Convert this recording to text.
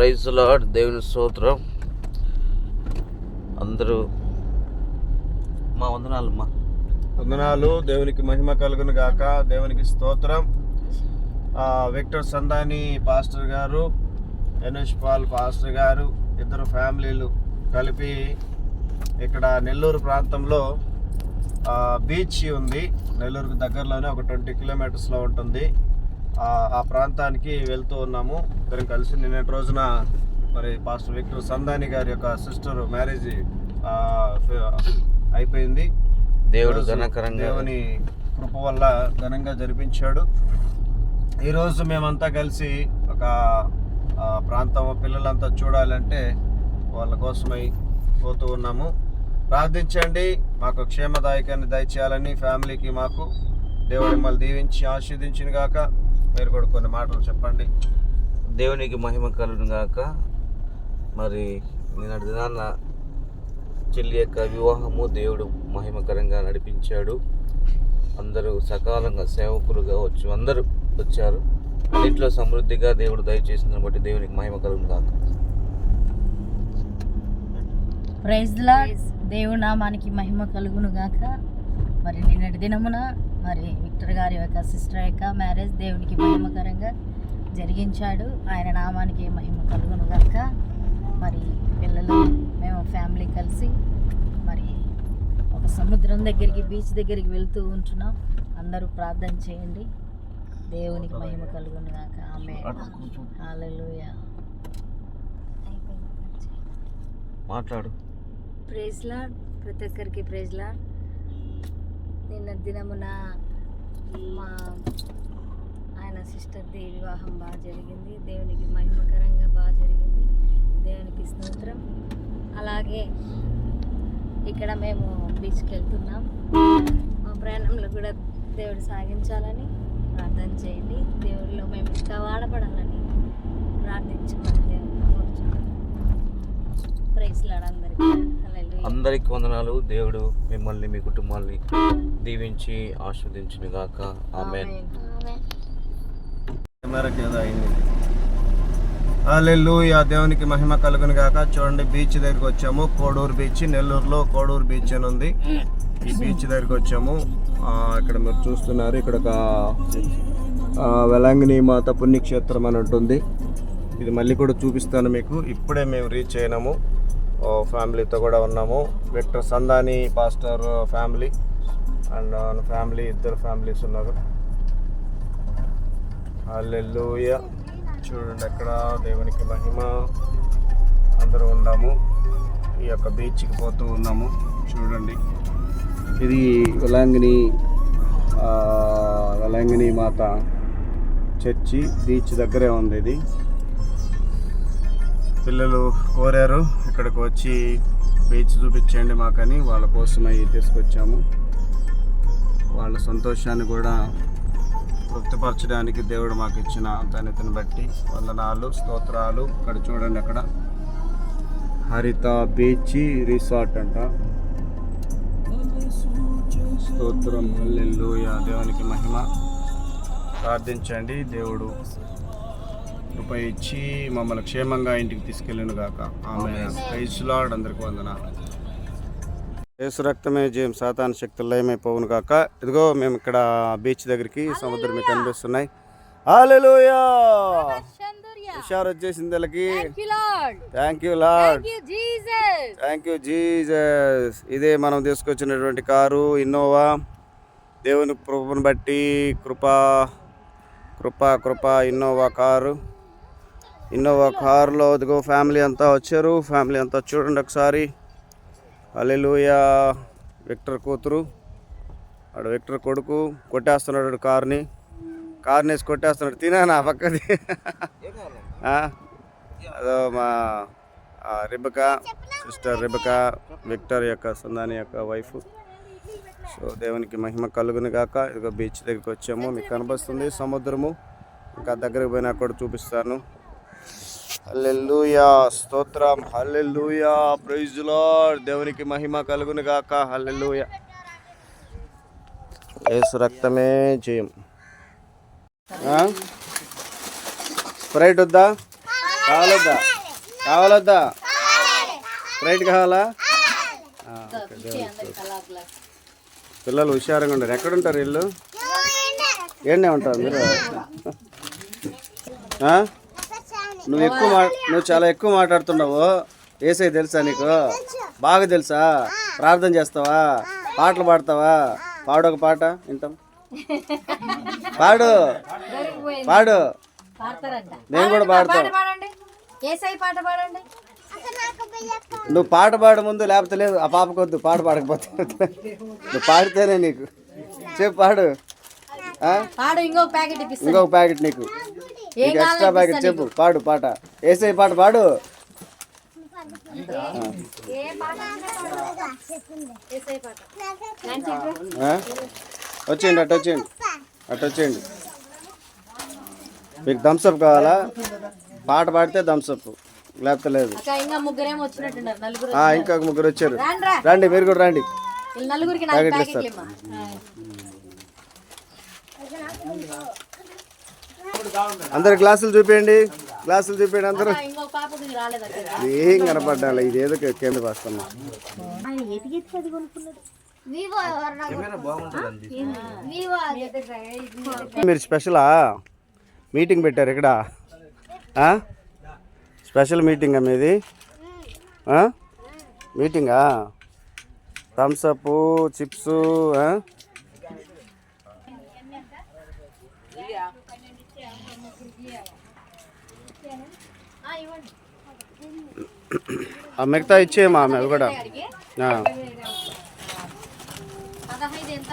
Praise lord దేవుని స్తోత్రం. అందరూ మా వందనాలు అమ్మా. వందనాలు. దేవునికి మహిమ కలుగును గాక. దేవునికి స్తోత్రం. విక్టర్ సందాని పాస్టర్ గారు ఎనోష్ పాల్ పాస్టర్ గారు ఇద్దరు ఫ్యామిలీలు కలిపి ఇక్కడ నెల్లూరు ప్రాంతంలో బీచ్ ఉంది. నెల్లూరుకు దగ్గరలోనే ఒక ట్వంటీ కిలోమీటర్స్లో ఉంటుంది. ఆ, ప్రాంతానికి వెళ్తూ ఉన్నాము. ఇద్దరం కలిసి నిన్నటి రోజున మరి పాస్టర్ విక్టర్ సందాని గారి యొక్క సిస్టర్ మ్యారేజ్ అయిపోయింది. దేవుడు ఘనకరంగా దేవుని కృప వల్ల ఘనంగా జరిపించాడు. ఈరోజు మేమంతా కలిసి ఒక ప్రాంతం పిల్లలంతా చూడాలంటే వాళ్ళ కోసమై పోతూ ఉన్నాము. ప్రార్థించండి. మాకు క్షేమదాయకాన్ని దయచేయాలని ఫ్యామిలీకి మాకు దేవుడు మిమ్మల్ని దీవించి ఆశీర్దించిన గాక మీరు కూడా కొన్ని మాటలు చెప్పండి. దేవునికి మహిమ కలుగును గాక. మరి నిన్నటి దినాన్న చెల్లి యొక్క వివాహము దేవుడు మహిమకరంగా నడిపించాడు. అందరూ సకాలంగా సేవకులుగా వచ్చి అందరూ వచ్చారు. అన్నింటిలో సమృద్ధిగా దేవుడు దయచేసిన బట్టి దేవునికి మహిమ కలుగును గాక. ప్రైజ్ లార్డ్ దేవుడి నామానికి మహిమ కలుగును గాక. మరి నిన్నటి దినమున మరి విక్టర్ గారి యొక్క సిస్టర్ యొక్క మ్యారేజ్ దేవునికి మహిమకరంగా జరిగించాడు. ఆయన నామానికి మహిమ కలుగును గాక. మరి పిల్లలు మేము ఫ్యామిలీ కలిసి మరి ఒక సముద్రం దగ్గరికి బీచ్ దగ్గరికి వెళ్తూ ఉంటున్నాం. అందరూ ప్రార్థన చేయండి. దేవునికి మహిమ కలుగును గాక. ఆమె హల్లెలూయా. మాట్లాడు. Praise lord. ప్రతి ఒక్కరికి ప్రైజ్ లాడ్. నిన్న దినమున మా ఆయన సిస్టర్ది వివాహం బాగా జరిగింది. దేవునికి మహిమకరంగా బాగా జరిగింది. దేవునికి స్తోత్రం. అలాగే ఇక్కడ మేము బీచ్కి వెళ్తున్నాం. మా ప్రయాణంలో కూడా దేవుడు సాగించాలని ప్రార్థన చేయండి. దేవుడిలో మేము ఇంకా వాడబడాలని ప్రార్థించమని దేవుడు కోరుచున్నాం. ప్రైజ్ లాడ్ అందరికీ వందనాలు. దేవుడు మిమ్మల్ని మీ కుటుంబాన్ని దీవించి ఆస్వాదించును గాక ఆమె హల్లెలూయా. దేవునికి మహిమ కలుగును గాక చూడండి బీచ్ దగ్గరికి వచ్చాము. కోడూరు బీచ్ నెల్లూరులో కోడూరు బీచ్ అని ఉంది. ఈ బీచ్ దగ్గరికి వచ్చాము. ఆ, ఇక్కడ మీరు చూస్తున్నారు ఇక్కడ ఒక ఆ, వెలంగిని మాత పుణ్యక్షేత్రం అని ఉంటుంది ఇది మళ్ళీ కూడా చూపిస్తాను మీకు. ఇప్పుడే మేము రీచ్ అయినాము. ఫ్యామిలీతో కూడా ఉన్నాము. Victor Sandani pastor family and family ఇద్దరు ఫ్యామిలీస్ ఉన్నారు. అల్లెల్లుయ చూడండి అక్కడ దేవునికి మహిమ. అందరూ ఉన్నాము. ఈ యొక్క బీచ్కి పోతూ ఉన్నాము. చూడండి. ఇది వెలాంగిని వెలాంగిని మాత చర్చి. బీచ్ దగ్గరే ఉంది ఇది. పిల్లలు కోరారు. ఇక్కడికి వచ్చి బీచ్ చూపించండి మాకని. వాళ్ళ కోసమై తీసుకొచ్చాము. వాళ్ళ సంతోషాన్ని కూడా తృప్తిపరచడానికి దేవుడు మాకు ఇచ్చిన ధన్యతను బట్టి వందనాలు స్తోత్రాలు. ఇక్కడ చూడండి అక్కడ. హరిత బీచ్ రిసార్ట్ అంట. స్తోత్రం. హల్లెలూయా. దేవునికి మహిమ. ప్రార్థించండి దేవుడు. కృప ఇచ్చి మమ్మల్ని క్షేమంగా ఇంటికి తీసుకెళ్ళను గాక. ఆమె ప్రైజ్లాడ్ అందరికి వందనాలు. యేసు రక్తమే జయం సాతాన శక్తులు లయమైపోవును కాక ఇదిగో మేము ఇక్కడ బీచ్ దగ్గరికి సముద్రం మీకు కనిపిస్తున్నాయి. హుషారు వచ్చేసింది వీళ్ళకి. Thank you lord thank you Jesus ఇదే మనం తీసుకొచ్చినటువంటి కారు ఇన్నోవా దేవుని కృపను బట్టి కృప కృప కృప ఇన్నోవా కారు. ఇన్నోవా కార్లో ఇదిగో ఫ్యామిలీ అంతా వచ్చారు. ఫ్యామిలీ అంతా చూడండి ఒకసారి. అల్లెలుయా విక్టర్ కూతురు. ఆడు విక్టర్ కొడుకు కొట్టేస్తున్నాడు కార్ని. కార్ని వేసి కొట్టేస్తున్నాడు. తినా నా పక్కది. ఆ? అదో మా రిబకా సిస్టర్ రిబకా విక్టర్ యొక్క సందాని యొక్క వైఫ్. సో దేవునికి మహిమ కలుగుని కాక ఇదిగో బీచ్ దగ్గరికి వచ్చాము. మీకు కనిపిస్తుంది సముద్రము. ఇంకా దగ్గరికి పోయినా కూడా చూపిస్తాను. హల్లెలూయా స్తోత్రం. Hallelujah praise lord. దేవునికి మహిమ కలుగును గాక. హల్లెలూయా. యేసు రక్తమే జయం? స్ప్రైట్ వద్దా? కావాలొద్దా? కావాలొద్దా? స్ప్రైట్ కావాలా. పిల్లలు హుషారంగా ఉంటారు ఎక్కడుంటారు వీళ్ళు? ఏండే ఉంటారు మీరు? నువ్వు ఎక్కువ మా నువ్వు చాలా ఎక్కువ మాట్లాడుతున్నావు. ఏసై తెలుసా నీకు? బాగా తెలుసా? ప్రార్థన చేస్తావా? పాటలు పాడతావా? పాడు ఒక పాట వింటాం. పాడు. పాడు. నేను కూడా పాడతాను పాడండి. నువ్వు పాట పాడే ముందు లేకపోతే లేదు. ఆ పాపకొద్దు పాట పాడకపోతే నువ్వు పాడితేనే నీకు. చెప్పు పాడు. ఇంకొక ప్యాకెట్ నీకు. ఎక్స్ట్రా ప్యాకెట్ చెప్పు. పాడు పాట. ఏసై పాట పాడు? వచ్చేయండి అటు వచ్చేయండి. అటు వచ్చేయండి. మీకు థమ్స్అప్ కావాలా? పాట పాడితే థమ్స్అప్ లేకపోతే లేదు. ఇంకా ముగ్గురు వచ్చారు. రండి మీరు కూడా రండి. ప్యాకెట్లు ఇమ్మా. అందరు గ్లాసులు చూపించండి గ్లాసులు చూపించండి అందరూ. ఏం కనపడ్డాలి ఇదేదో కింద వస్తున్నాం మీరు స్పెషలా మీటింగ్ పెట్టారు ఇక్కడ? ఆ? స్పెషల్ మీటింగా మీది? ఆ? మీటింగా? థమ్స్అప్ చిప్స్ ఆ? ఆ మిగతా ఇచ్చేయమ్మా ఆమె అవి కూడా. పదహైదు ఎంత